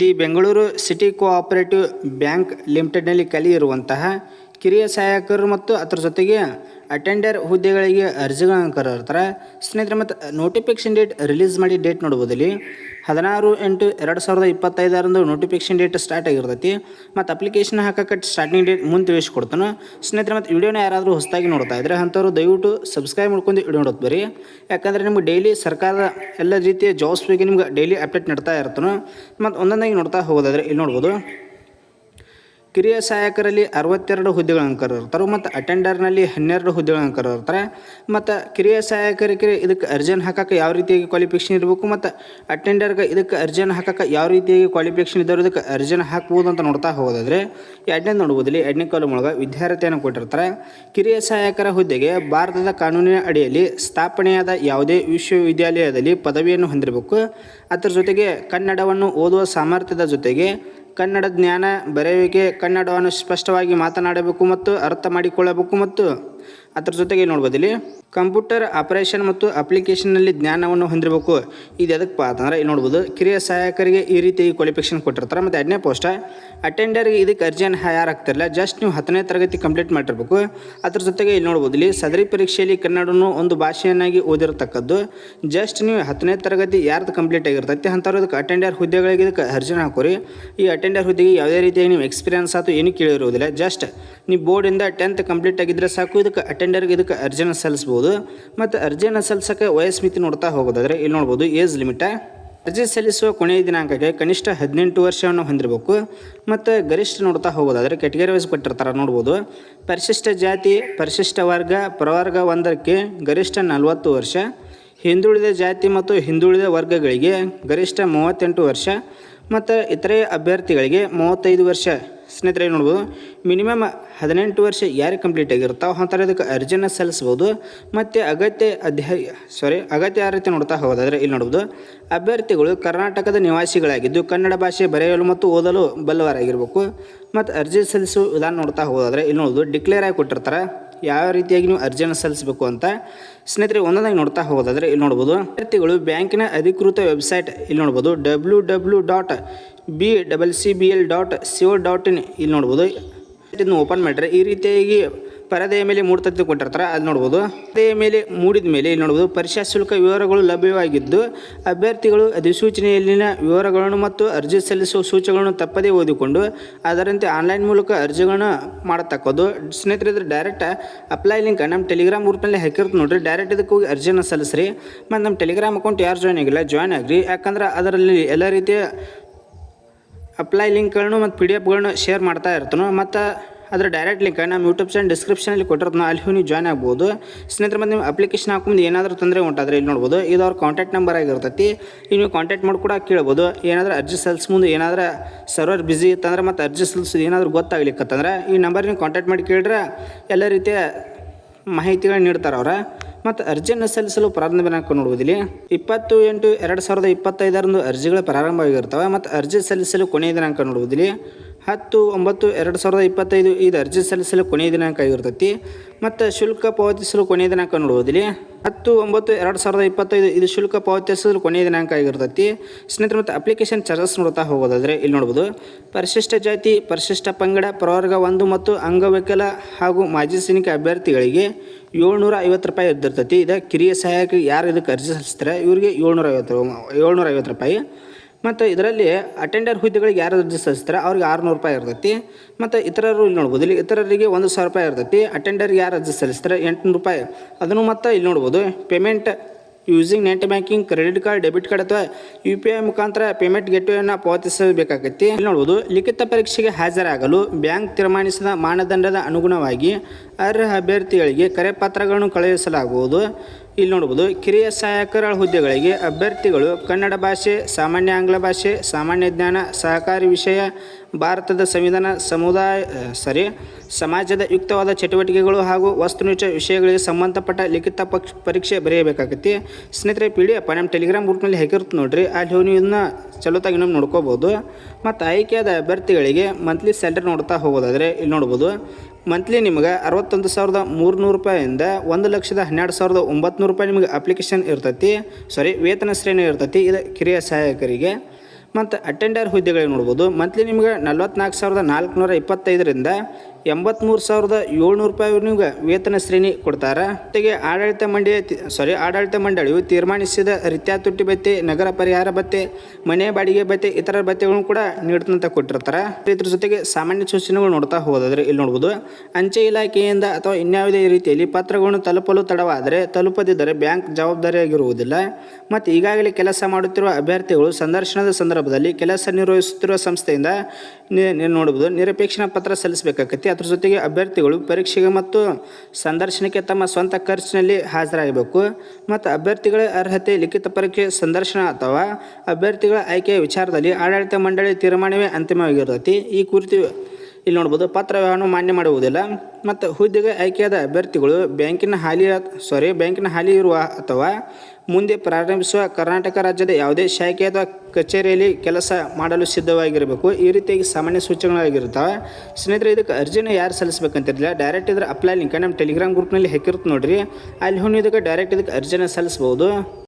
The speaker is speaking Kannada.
The Bengaluru city cooperative bank ಲಿಮಿಟೆಡ್ನಲ್ಲಿ ಕಲಿಯಿರುವಂತಹ ಕಿರಿಯ ಸಹಾಯಕರು ಮತ್ತು ಅದರ ಜೊತೆಗೆ ಅಟೆಂಡರ್ ಹುದ್ದೆಗಳಿಗೆ ಅರ್ಜಿಗಳನ್ನು ಕರೆದಿರ್ತಾರೆ. ಸ್ನೇಹಿತರೆ, ಮತ್ತು ನೋಟಿಫಿಕೇಶನ್ ಡೇಟ್ ರಿಲೀಸ್ ಮಾಡಿ ಡೇಟ್ ನೋಡ್ಬೋದು ಇಲ್ಲಿ ಹದಿನಾರು ಎಂಟು ಎರಡು ಸಾವಿರದ ಇಪ್ಪತ್ತೈದರಂದು ನೋಟಿಫಿಕೇಶನ್ ಡೇಟ್ ಸ್ಟಾರ್ಟ್ ಆಗಿರ್ತೈತಿ. ಮತ್ತು ಅಪ್ಲಿಕೇಶನ್ ಹಾಕಕ್ಕೆ ಸ್ಟಾರ್ಟಿಂಗ್ ಡೇಟ್ ಮುಂದೆ ತಿಳಿಸ್ಕೊಡ್ತಾನೆ ಸ್ನೇಹಿತರೆ, ಮತ್ತು ವಿಡಿಯೋನ ಯಾರಾದರೂ ಹೊಸದಾಗಿ ನೋಡ್ತಾ ಇದ್ದರೆ ಅಂಥವ್ರು ದಯವಿಟ್ಟು ಸಬ್ಸ್ಕ್ರೈಬ್ ಮಾಡ್ಕೊಂಡು ವಿಡಿಯೋ ನೋಡೋದು ಬರೀ. ಯಾಕಂದರೆ ನಿಮ್ಗೆ ಡೈಲಿ ಸರ್ಕಾರದ ಎಲ್ಲ ರೀತಿಯ ಜಾಬ್ಸ್ ಬಗ್ಗೆ ನಿಮ್ಗೆ ಡೈಲಿ ಅಪ್ಡೇಟ್ ನೀಡ್ತಾ ಇರ್ತಾನೆ. ಮತ್ತು ಒಂದೊಂದಾಗಿ ನೋಡ್ತಾ ಹೋಗೋದಾದರೆ ಇಲ್ಲಿ ನೋಡ್ಬೋದು. ಕಿರಿಯ ಸಹಾಯಕರಲ್ಲಿ ಅರವತ್ತೆರಡು ಹುದ್ದೆಗಳನ್ನು ಕರೆದಿರ್ತಾರೆ ಮತ್ತು ಅಟೆಂಡರ್ನಲ್ಲಿ ಹನ್ನೆರಡು ಹುದ್ದೆಗಳನ್ನು ಕರೆದಿರ್ತಾರೆ. ಮತ್ತು ಕಿರಿಯ ಸಹಾಯಕರಿಗೆ ಇದಕ್ಕೆ ಅರ್ಜನ್ ಹಾಕಕ್ಕೆ ಯಾವ ರೀತಿಯಾಗಿ ಕ್ವಾಲಿಫಿಕೇಷನ್ ಇರಬೇಕು ಮತ್ತು ಅಟೆಂಡರ್ಗೆ ಇದಕ್ಕೆ ಅರ್ಜನ್ ಹಾಕಕ್ಕೆ ಯಾವ ರೀತಿಯಾಗಿ ಕ್ವಾಲಿಫಿಕೇಷನ್ ಇದ್ದಾರೆ ಇದಕ್ಕೆ ಅರ್ಜನ್ ಹಾಕ್ಬೋದು ಅಂತ ನೋಡ್ತಾ ಹೋಗೋದಾದರೆ ಎರಡನೇ ನೋಡ್ಬೋದು ಇಲ್ಲಿ ಎರಡನೇ ಕಾಲಮ್ ಒಳಗೆ ವಿದ್ಯಾರ್ಥಿಯನ್ನು ಕೊಟ್ಟಿರ್ತಾರೆ. ಕಿರಿಯ ಸಹಾಯಕರ ಹುದ್ದೆಗೆ ಭಾರತದ ಕಾನೂನಿನ ಅಡಿಯಲ್ಲಿ ಸ್ಥಾಪನೆಯಾದ ಯಾವುದೇ ವಿಶ್ವವಿದ್ಯಾಲಯದಲ್ಲಿ ಪದವಿಯನ್ನು ಹೊಂದಿರಬೇಕು. ಅದರ ಜೊತೆಗೆ ಕನ್ನಡವನ್ನು ಓದುವ ಸಾಮರ್ಥ್ಯದ ಜೊತೆಗೆ ಕನ್ನಡ ಜ್ಞಾನ ಬರೆಯುವಿಕೆ ಕನ್ನಡವನ್ನು ಸ್ಪಷ್ಟವಾಗಿ ಮಾತನಾಡಬೇಕು ಮತ್ತು ಅರ್ಥ ಮಾಡಿಕೊಳ್ಳಬೇಕು ಮತ್ತು ಅದರ ಜೊತೆಗೆ ನೋಡ್ಬೋದು ಇಲ್ಲಿ ಕಂಪ್ಯೂಟರ್ ಆಪರೇಷನ್ ಮತ್ತು ಅಪ್ಲಿಕೇಶನ್ನಲ್ಲಿ ಜ್ಞಾನವನ್ನು ಹೊಂದಿರಬೇಕು. ಇದು ಎದಕ್ಕೆ ಅಂತಂದ್ರೆ ಇಲ್ಲಿ ನೋಡ್ಬೋದು, ಕಿರಿಯ ಸಹಾಯಕರಿಗೆ ಈ ರೀತಿ ಕ್ವಾಲಿಫಿಕೇಶನ್ ಕೊಟ್ಟಿರ್ತಾರೆ. ಮತ್ತು ಎರಡನೇ ಪೋಸ್ಟ ಅಟೆಂಡರ್ಗೆ ಇದಕ್ಕೆ ಅರ್ಜಿಯನ್ನು ಯಾರು ಜಸ್ಟ್ ನೀವು ಹತ್ತನೇ ತರಗತಿ ಕಂಪ್ಲೀಟ್ ಮಾಡಿರ್ಬೇಕು. ಅದ್ರ ಜೊತೆಗೆ ಇಲ್ಲಿ ನೋಡ್ಬೋದು, ಇಲ್ಲಿ ಸದರಿ ಪರೀಕ್ಷೆಯಲ್ಲಿ ಕನ್ನಡವನ್ನು ಒಂದು ಭಾಷೆಯನ್ನಾಗಿ ಓದಿರತಕ್ಕದ್ದು. ಜಸ್ಟ್ ನೀವು ಹತ್ತನೇ ತರಗತಿ ಯಾರ್ದು ಕಂಪ್ಲೀಟ್ ಆಗಿರ್ತೈತಿ ಅಂಥವ್ರು ಇದಕ್ಕೆ ಅಟೆಂಡರ್ ಹುದ್ದೆಗಳಿಗೆ ಇದಕ್ಕೆ ಅರ್ಜಿನ ಹಾಕೋರಿ. ಈ ಅಟೆಂಡರ್ ಹುದ್ದೆಗೆ ಯಾವುದೇ ರೀತಿಯಾಗಿ ನೀವು ಎಕ್ಸ್ಪೀರಿಯನ್ಸ್ ಆಯಿತು ಏನು ಕೇಳಿರೋದಿಲ್ಲ ಜಸ್ಟ್ ನೀವು ಬೋರ್ಡಿಂದ ಟೆಂತ್ ಕಂಪ್ಲೀಟ್ ಆಗಿದ್ದರೆ ಸಾಕು, ಇದಕ್ಕೆ ಅಟೆಂಡರ್ಗೆ ಇದಕ್ಕೆ ಅರ್ಜಿನ ಸಲ್ಲಿಸ್ಬೋದು. ಮತ್ತು ಅರ್ಜಿಯನ್ನು ಸಲ್ಲಿಸೋಕ್ಕೆ ವಯಸ್ಮಿತಿ ನೋಡ್ತಾ ಹೋಗೋದಾದ್ರೆ ಇಲ್ಲಿ ನೋಡ್ಬೋದು, ಏಜ್ ಲಿಮಿಟ. ಅರ್ಜಿ ಸಲ್ಲಿಸುವ ಕೊನೆಯ ದಿನಾಂಕಕ್ಕೆ ಕನಿಷ್ಠ ಹದಿನೆಂಟು ವರ್ಷವನ್ನು ಹೊಂದಿರಬೇಕು. ಮತ್ತು ಗರಿಷ್ಠ ನೋಡ್ತಾ ಹೋಗೋದಾದರೆ ಕೆಟಗರಿ ವೈಸ್ ಕೊಟ್ಟಿರ್ತಾರೆ ನೋಡ್ಬೋದು. ಪರಿಶಿಷ್ಟ ಜಾತಿ, ಪರಿಶಿಷ್ಟ ವರ್ಗ, ಪ್ರವರ್ಗ ಒಂದಕ್ಕೆ ಗರಿಷ್ಠ ನಲವತ್ತು ವರ್ಷ. ಹಿಂದುಳಿದ ಜಾತಿ ಮತ್ತು ಹಿಂದುಳಿದ ವರ್ಗಗಳಿಗೆ ಗರಿಷ್ಠ ಮೂವತ್ತೆಂಟು ವರ್ಷ. ಮತ್ತು ಇತರೆ ಅಭ್ಯರ್ಥಿಗಳಿಗೆ ಮೂವತ್ತೈದು ವರ್ಷ. ಸ್ನೇಹಿತರೆ ನೋಡ್ಬೋದು ಮಿನಿಮಮ್ ಹದಿನೆಂಟು ವರ್ಷ ಯಾರಿಗೆ ಕಂಪ್ಲೀಟ್ ಆಗಿರ್ತಾವೆ ಅಂತಾರೆ ಅದಕ್ಕೆ ಅರ್ಜಿನ ಸಲ್ಲಿಸ್ಬೋದು. ಮತ್ತು ಅಗತ್ಯ ಅಧ್ಯಾಯ ಸಾರಿ ಅಗತ್ಯ ಯಾವ ರೀತಿ ನೋಡ್ತಾ ಹೋಗೋದಾದರೆ ಇಲ್ಲಿ ನೋಡ್ಬೋದು, ಅಭ್ಯರ್ಥಿಗಳು ಕರ್ನಾಟಕದ ನಿವಾಸಿಗಳಾಗಿದ್ದು ಕನ್ನಡ ಭಾಷೆ ಬರೆಯಲು ಮತ್ತು ಓದಲು ಬಲ್ಲವರಾಗಿರ್ಬೇಕು. ಮತ್ತು ಅರ್ಜಿ ಸಲ್ಲಿಸುವ ವಿಧಾನ ನೋಡ್ತಾ ಹೋಗೋದಾದರೆ ಇಲ್ಲಿ ನೋಡ್ಬೋದು ಡಿಕ್ಲೇರ್ ಆಗಿ ಕೊಟ್ಟಿರ್ತಾರೆ. ಯಾವ ರೀತಿಯಾಗಿ ನೀವು ಅರ್ಜಿಯನ್ನು ಸಲ್ಲಿಸಬೇಕು ಅಂತ ಸ್ನೇಹಿತರೆ ಒಂದೊಂದಾಗಿ ನೋಡ್ತಾ ಹೋಗೋದಾದರೆ ಇಲ್ಲಿ ನೋಡ್ಬೋದು. ಅಭ್ಯರ್ಥಿಗಳು ಬ್ಯಾಂಕಿನ ಅಧಿಕೃತ ವೆಬ್ಸೈಟ್ ಇಲ್ಲಿ ನೋಡ್ಬೋದು W W dot B double C B L dot C O dot in ಇಲ್ಲಿ ನೋಡ್ಬೋದು. ಇದನ್ನು ಓಪನ್ ಮಾಡಿದ್ರೆ ಈ ರೀತಿಯಾಗಿ ಪರದೆಯ ಮೇಲೆ ಮೂಡ್ತತಿ ಕೊಟ್ಟಿರ್ತಾರೆ, ಅದು ನೋಡ್ಬೋದು. ಪರದೆಯ ಮೇಲೆ ಮೂಡಿದ ಮೇಲೆ ಇಲ್ಲಿ ನೋಡ್ಬೋದು ಪರೀಕ್ಷಾ ಶುಲ್ಕ ವಿವರಗಳು ಲಭ್ಯವಾಗಿದ್ದು, ಅಭ್ಯರ್ಥಿಗಳು ಅಧಿಸೂಚನೆಯಲ್ಲಿನ ವಿವರಗಳನ್ನು ಮತ್ತು ಅರ್ಜಿ ಸಲ್ಲಿಸುವ ಸೂಚನೆಗಳನ್ನು ತಪ್ಪದೇ ಓದಿಕೊಂಡು, ಅದರಂತೆ ಆನ್ಲೈನ್ ಮೂಲಕ ಅರ್ಜಿಗಳನ್ನು ಮಾಡತಕ್ಕದ್ದು. ಸ್ನೇಹಿತರೆ ಡೈರೆಕ್ಟ್ ಅಪ್ಲೈ ಲಿಂಕ್ ನಮ್ಮ ಟೆಲಿಗ್ರಾಮ್ ಗ್ರೂಪ್ನಲ್ಲಿ ಹಾಕಿರ್ತು ನೋಡ್ರಿ. ಡೈರೆಕ್ಟ್ ಇದಕ್ಕೆ ಹೋಗಿ ಅರ್ಜಿಯನ್ನು ಸಲ್ಲಿಸ್ರಿ. ಮತ್ತು ನಮ್ಮ ಟೆಲಿಗ್ರಾಮ್ ಅಕೌಂಟ್ ಯಾರು ಜಾಯ್ನ್ ಆಗಿಲ್ಲ ಜಾಯ್ನ್ ಆಗ್ರಿ. ಯಾಕಂದ್ರೆ ಅದರಲ್ಲಿ ಎಲ್ಲ ರೀತಿಯ ಅಪ್ಲೈ ಲಿಂಕ್ಗಳನ್ನು ಮತ್ತು ಪಿ ಡಿ ಎಫ್ಗಳನ್ನು ಶೇರ್ ಮಾಡ್ತಾ ಇರ್ತಾನೆ, ಮತ್ತು ಅದರ ಡೈರೆಕ್ಟ್ ಲಿಂಕ್ ನಮ್ಮ ಯೂಟ್ಯೂಬ್ ಚಾನಲ್ ಡಿಸ್ಕ್ರಿಪ್ಷನಲ್ಲಿ ಕೊಟ್ಟಿರ್ತಾನೆ, ಅಲ್ಲಿ ನೀವು ಜಾಯ್ನ್ ಆಗ್ಬೋದು. ಸ್ನೇಹಿತರೆ, ಮತ್ತು ನೀವು ಅಪ್ಲಿಕೇಶನ್ ಹಾಕೊಂಡು ಏನಾದರೂ ತೊಂದರೆ ಉಂಟಾದರೆ ಇಲ್ಲಿ ನೋಡ್ಬೋದು. ಇದು ಅವ್ರ ಕಾಂಟ್ಯಾಕ್ಟ್ ನಂಬರ್ ಆಗಿರ್ತೈತಿ. ಈಗ ನೀವು ಕಾಂಟ್ಯಾಕ್ಟ್ ಮಾಡಿ ಕೂಡ ಕೇಳ್ಬೋದು. ಏನಾದರೂ ಅರ್ಜಿ ಸಲ್ಸ್ ಮುಂದೆ ಏನಾದರೂ ಸರ್ವರ್ ಬಿಸಿ ಇತ್ತಂದ್ರೆ ಮತ್ತು ಅರ್ಜಿ ಸಲ್ಸ್ ಏನಾದರೂ ಗೊತ್ತಾಗ್ಲಿಕ್ಕತ್ತಂದ್ರೆ ಈ ನಂಬರ್ ನೀವು ಕಾಂಟ್ಯಾಕ್ಟ್ ಮಾಡಿ ಕೇಳಿದ್ರೆ ಎಲ್ಲ ರೀತಿಯ ಮಾಹಿತಿಗಳನ್ನ ನೀಡ್ತಾರೆ ಅವ್ರ. ಮತ್ತು ಅರ್ಜಿಯನ್ನು ಸಲ್ಲಿಸಲು ಪ್ರಾರಂಭ ದಿನಾಂಕ ನೋಡುವುದಿಲ್ಲ. ಇಪ್ಪತ್ತು ಎಂಟು ಎರಡು ಸಾವಿರದ ಇಪ್ಪತ್ತೈದರಂದು ಅರ್ಜಿಗಳು ಪ್ರಾರಂಭವಾಗಿರ್ತವೆ, ಮತ್ತು ಅರ್ಜಿ ಸಲ್ಲಿಸಲು ಕೊನೆಯ ದಿನಾಂಕ ನೋಡ್ಬೋದು ಇಲ್ಲಿ ಹತ್ತು, ಒಂಬತ್ತು, ಎರಡು ಸಾವಿರದ ಇಪ್ಪತ್ತೈದು ಇದು ಅರ್ಜಿ ಸಲ್ಲಿಸಲು ಕೊನೆಯ ದಿನಾಂಕ ಆಗಿರ್ತೈತಿ. ಮತ್ತು ಶುಲ್ಕ ಪಾವತಿಸಲು ಕೊನೆಯ ದಿನಾಂಕ ನೋಡುವುದಿಲ್ಲ. ಹತ್ತು, ಒಂಬತ್ತು, ಎರಡು ಸಾವಿರದ ಇಪ್ಪತ್ತೈದು ಇದು ಶುಲ್ಕ ಪಾವತಿಸಲು ಕೊನೆಯ ದಿನಾಂಕ ಆಗಿರ್ತೈತಿ. ಸ್ನೇಹಿತರು, ಮತ್ತು ಅಪ್ಲಿಕೇಶನ್ ಚಾರ್ಜಸ್ ನೋಡ್ತಾ ಹೋಗೋದಾದರೆ ಇಲ್ಲಿ ನೋಡ್ಬೋದು. ಪರಿಶಿಷ್ಟ ಜಾತಿ, ಪರಿಶಿಷ್ಟ ಪಂಗಡ, ಪ್ರವರ್ಗ ಒಂದು ಮತ್ತು ಅಂಗವಿಕಲ ಹಾಗೂ ಮಾಜಿ ಸೈನಿಕ ಅಭ್ಯರ್ಥಿಗಳಿಗೆ ಏಳ್ನೂರ ಐವತ್ತು ರೂಪಾಯಿ ಇದ್ದಿರ್ತೈತಿ ಇದು ಕಿರಿಯ ಸಹಾಯಕ ಯಾರು ಇದಕ್ಕೆ ಅರ್ಜಿ ಸಲ್ಲಿಸ್ತಾರೆ? ಇವರಿಗೆ ಏಳ್ನೂರ ಐವತ್ತು ಏಳ್ನೂರ ಐವತ್ತು ರೂಪಾಯಿ. ಮತ್ತು ಇದರಲ್ಲಿ ಅಟೆಂಡರ್ ಹುದ್ದೆಗಳಿಗೆ ಯಾರು ಅರ್ಜಿ ಸಲ್ಲಿಸ್ತಾರೆ ಅವ್ರಿಗೆ ಆರುನೂರು ರೂಪಾಯಿ ಇರ್ತೈತಿ. ಮತ್ತು ಇತರರು ಇಲ್ಲಿ ನೋಡ್ಬೋದು, ಇಲ್ಲಿ ಇತರರಿಗೆ ಒಂದು ಸಾವಿರ ರೂಪಾಯಿ ಇರ್ತೈತಿ. ಅಟೆಂಡರ್ಗೆ ಯಾರು ಅರ್ಜಿ ಸಲ್ಲಿಸ್ತಾರೆ ಎಂಟುನೂರು ರೂಪಾಯಿ. ಅದನ್ನು ಮತ್ತು ಇಲ್ಲಿ ನೋಡ್ಬೋದು payment using net banking credit card debit card ಅಥವಾ ಯು ಪಿ ಐ ಮುಖಾಂತರ ಪೇಮೆಂಟ್ ಗೇಟ್ವೇಯನ್ನು ಪಾವತಿಸಬೇಕಾಗತ್ತೆ ಇಲ್ಲಿ ನೋಡ್ಬೋದು, ಲಿಖಿತ ಪರೀಕ್ಷೆಗೆ ಹಾಜರಾಗಲು ಬ್ಯಾಂಕ್ ತೀರ್ಮಾನಿಸಿದ ಮಾನದಂಡದ ಅನುಗುಣವಾಗಿ ಅರ್ಹ ಅಭ್ಯರ್ಥಿಗಳಿಗೆ ಕರೆಪತ್ರಗಳನ್ನು ಕಳುಹಿಸಲಾಗುವುದು. ಇಲ್ಲಿ ನೋಡ್ಬೋದು, ಕಿರಿಯ ಸಹಾಯಕರ ಹುದ್ದೆಗಳಿಗೆ ಅಭ್ಯರ್ಥಿಗಳು ಕನ್ನಡ ಭಾಷೆ, ಸಾಮಾನ್ಯ ಆಂಗ್ಲ ಭಾಷೆ, ಸಾಮಾನ್ಯ ಜ್ಞಾನ, ಸಹಕಾರಿ ವಿಷಯ, ಭಾರತದ ಸಂವಿಧಾನ, ಸಮುದಾಯ ಸರಿ, ಸಮಾಜದ ಯುಕ್ತವಾದ ಚಟುವಟಿಕೆಗಳು ಹಾಗೂ ವಸ್ತುನಿಷ್ಠ ವಿಷಯಗಳಿಗೆ ಸಂಬಂಧಪಟ್ಟ ಲಿಖಿತ ಪಕ್ಷ, ಪರೀಕ್ಷೆ ಬರೆಯಬೇಕಾಗತ್ತೆ. ಸ್ನೇಹಿತರೆ ಪಿ ಡಿ ಎಫ್ ನಮ್ಮ ಟೆಲಿಗ್ರಾಮ್ ಗ್ರೂಪ್ನಲ್ಲಿ ಹೇಗಿರುತ್ತೆ ನೋಡ್ರಿ, ಅಲ್ಲಿ ಹೋಗಿ ಚಲೋತಾಗಿ ನಮ್ಮ ನೋಡ್ಕೋಬೋದು. ಮತ್ತು ಆಯ್ಕೆಯಾದ ಅಭ್ಯರ್ಥಿಗಳಿಗೆ ಮಂತ್ಲಿ ಸ್ಯಾಲ್ರಿ ನೋಡ್ತಾ ಹೋಗೋದಾದರೆ, ಇಲ್ಲಿ ನೋಡ್ಬೋದು ಮಂತ್ಲಿ ನಿಮಗೆ ಅರವತ್ತೊಂದು ಸಾವಿರದ ಮೂರುನೂರು ರೂಪಾಯಿಂದ ಒಂದು ಲಕ್ಷದ ಹನ್ನೆರಡು ಸಾವಿರದ ಒಂಬತ್ತು ರೂಪಾಯಿ ನಿಮಗೆ ಅಪ್ಲಿಕೇಶನ್ ಇರ್ತೈತಿ. ಸಾರಿ ವೇತನ ಶ್ರೇಣಿ ಇರ್ತೈತಿ. ಇದು ಕಿರಿಯ ಸಹಾಯಕರಿಗೆ. ಮತ್ತು ಅಟೆಂಡರ್ ಹುದ್ದೆಗಳಿಗೆ ನೋಡ್ಬೋದು. ಮಂತ್ಲಿ ನಿಮಗೆ ನಲ್ವತ್ತ್ನಾಲ್ಕು ಸಾವಿರದ ನಾಲ್ಕುನೂರ ಇಪ್ಪತ್ತೈದರಿಂದ ಎಂಬತ್ತ್ಮೂರು ಸಾವಿರದ ಏಳ್ನೂರು ರೂಪಾಯಿ ನಿಮ್ಗೆ ವೇತನ ಶ್ರೇಣಿ ಕೊಡ್ತಾರೆ. ಜೊತೆಗೆ ಆಡಳಿತ ಮಂಡಳಿ ಸಾರಿ ಆಡಳಿತ ಮಂಡಳಿಯು ತೀರ್ಮಾನಿಸಿದ ರೀತಿಯ ತುಟ್ಟಿ ಭತ್ಯೆ ನಗರ ಪರಿಹಾರ ಭತ್ಯೆ ಮನೆ ಬಾಡಿಗೆ ಭತ್ಯೆ ಇತರ ಭತ್ಯೆಗಳನ್ನು ಕೂಡ ನೀಡ್ತಂತ ಕೊಟ್ಟಿರ್ತಾರೆ. ಇದ್ರ ಜೊತೆಗೆ ಸಾಮಾನ್ಯ ಸೂಚನೆಗಳು ನೋಡ್ತಾ ಹೋಗೋದಾದ್ರೆ ಇಲ್ಲಿ ನೋಡ್ಬೋದು. ಅಂಚೆ ಇಲಾಖೆಯಿಂದ ಅಥವಾ ಇನ್ಯಾವುದೇ ರೀತಿಯಲ್ಲಿ ಪತ್ರಗಳನ್ನು ತಲುಪಲು ತಡವಾದರೆ ತಲುಪದಿದ್ದರೆ ಬ್ಯಾಂಕ್ ಜವಾಬ್ದಾರಿಯಾಗಿರುವುದಿಲ್ಲ. ಮತ್ತು ಈಗಾಗಲೇ ಕೆಲಸ ಮಾಡುತ್ತಿರುವ ಅಭ್ಯರ್ಥಿಗಳು ಸಂದರ್ಶನದ ಸಂದರ್ಭದಲ್ಲಿ ಕೆಲಸ ನಿರ್ವಹಿಸುತ್ತಿರುವ ಸಂಸ್ಥೆಯಿಂದ ನಿ- ನೀವು ನೋಡ್ಬೋದು. ನಿರಪೇಕ್ಷಣ ಪತ್ರ ಸಲ್ಲಿಸಬೇಕಾಗತ್ತೆ. ಅದ್ರ ಜೊತೆಗೆ ಅಭ್ಯರ್ಥಿಗಳು ಪರೀಕ್ಷೆಗೆ ಮತ್ತು ಸಂದರ್ಶನಕ್ಕೆ ತಮ್ಮ ಸ್ವಂತ ಖರ್ಚಿನಲ್ಲಿ ಹಾಜರಾಗಬೇಕು. ಮತ್ತು ಅಭ್ಯರ್ಥಿಗಳ ಅರ್ಹತೆ, ಲಿಖಿತ ಪರೀಕ್ಷೆ, ಸಂದರ್ಶನ ಅಥವಾ ಅಭ್ಯರ್ಥಿಗಳ ಆಯ್ಕೆಯ ವಿಚಾರದಲ್ಲಿ ಆಡಳಿತ ಮಂಡಳಿ ತೀರ್ಮಾನವೇ ಅಂತಿಮವಾಗಿರ್ತೈತಿ ಈ ಕುರಿತು ಇಲ್ಲಿ ನೋಡ್ಬೋದು ಪತ್ರ ವ್ಯವಹಾರ ಮಾನ್ಯ ಮಾಡುವುದಿಲ್ಲ. ಮತ್ತು ಹುದ್ದೆಗೆ ಆಯ್ಕೆಯಾದ ಅಭ್ಯರ್ಥಿಗಳು ಬ್ಯಾಂಕಿನ ಹಾಲಿ ಸಾರಿ ಬ್ಯಾಂಕಿನ ಹಾಲಿ ಇರುವ ಅಥವಾ ಮುಂದೆ ಪ್ರಾರಂಭಿಸುವ ಕರ್ನಾಟಕ ರಾಜ್ಯದ ಯಾವುದೇ ಶಾಖೆ ಅಥವಾ ಕಚೇರಿಯಲ್ಲಿ ಕೆಲಸ ಮಾಡಲು ಸಿದ್ಧವಾಗಿರಬೇಕು. ಈ ರೀತಿಯಾಗಿ ಸಾಮಾನ್ಯ ಸೂಚನೆಗಳಾಗಿರ್ತವೆ ಸ್ನೇಹಿತರೆ, ಇದಕ್ಕೆ ಅರ್ಜಿನ ಯಾರು ಸಲ್ಲಿಸಬೇಕಂತಿರಲಿಲ್ಲ ಡೈರೆಕ್ಟ್ ಇದ್ರ ಅಪ್ಲೈ ಲಿಂಕ್ ನಮ್ಮ ಟೆಲಿಗ್ರಾಮ್ ಗ್ರೂಪ್ನಲ್ಲಿ ಹಾಕಿರುತ್ತೆ ನೋಡಿರಿ. ಅಲ್ಲಿ ಹೋಗಿ ಡೈರೆಕ್ಟ್ ಇದಕ್ಕೆ ಅರ್ಜಿನ ಸಲ್ಲಿಸ್ಬೋದು.